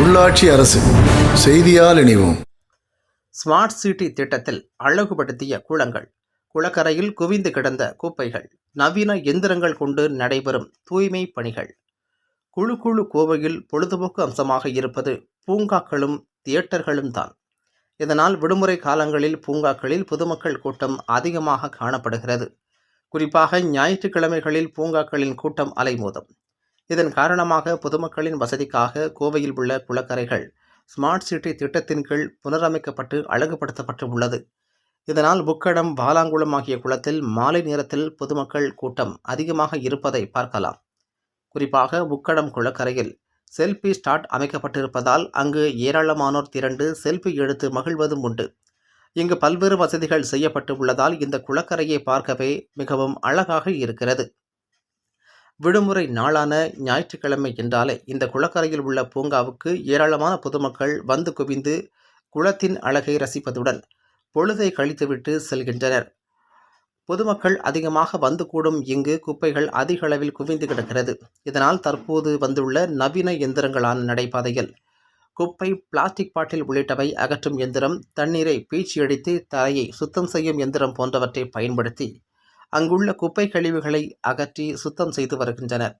உள்ளாட்சி அரசு செய்தியால் இணைவோம். ஸ்மார்ட் சிட்டி திட்டத்தில் அழகுபடுத்திய குளங்கள் குளக்கரையில் குவிந்து கிடந்த குப்பைகள் நவீன எந்திரங்கள் கொண்டு நடைபெறும் தூய்மை பணிகள். குழு குழு கோவையில் பொழுதுபோக்கு அம்சமாக இருப்பது பூங்காக்களும் தியேட்டர்களும் தான். இதனால் விடுமுறை காலங்களில் பூங்காக்களில் பொதுமக்கள் கூட்டம் அதிகமாக காணப்படுகிறது. குறிப்பாக ஞாயிற்றுக்கிழமைகளில் பூங்காக்களின் கூட்டம் அலைமோதும். இதன் காரணமாக பொதுமக்களின் வசதிக்காக கோவையில் உள்ள குளக்கரைகள் ஸ்மார்ட் சிட்டி திட்டத்தின் கீழ் புனரமைக்கப்பட்டு அழகுபடுத்தப்பட்டு உள்ளது. இதனால் புக்கடம் பாலாங்குளம் ஆகிய குளத்தில் மாலை நேரத்தில் பொதுமக்கள் கூட்டம் அதிகமாக இருப்பதை பார்க்கலாம். குறிப்பாக புக்கடம் குளக்கரையில் செல்ஃபி ஸ்டாட் அமைக்கப்பட்டிருப்பதால் அங்கு ஏராளமானோர் திரண்டு செல்ஃபி எடுத்து மகிழ்வதும் உண்டு. இங்கு பல்வேறு வசதிகள் செய்யப்பட்டு உள்ளதால் இந்த குளக்கரையை பார்க்கவே மிகவும் அழகாக இருக்கிறது. விடுமுறை நாளான ஞாயிற்றுக்கிழமை என்றாலே இந்த குளக்கரையில் உள்ள பூங்காவுக்கு ஏராளமான பொதுமக்கள் வந்து குவிந்து குளத்தின் அழகை ரசிப்பதுடன் பொழுதை கழித்துவிட்டு செல்கின்றனர். பொதுமக்கள் அதிகமாக வந்து கூடும் இங்கு குப்பைகள் அதிக அளவில் குவிந்து கிடக்கிறது. இதனால் தற்போது வந்துள்ள நவீன எந்திரங்களான நடைபாதைகள் குப்பை பிளாஸ்டிக் பாட்டில் உள்ளிட்டவை அகற்றும் எந்திரம் தண்ணீரை பீச்சி அடித்து தரையை சுத்தம் செய்யும் எந்திரம் போன்றவற்றை பயன்படுத்தி அங்குள்ள குப்பை கழிவுகளை அகற்றி சுத்தம் செய்து வருகின்றனர்.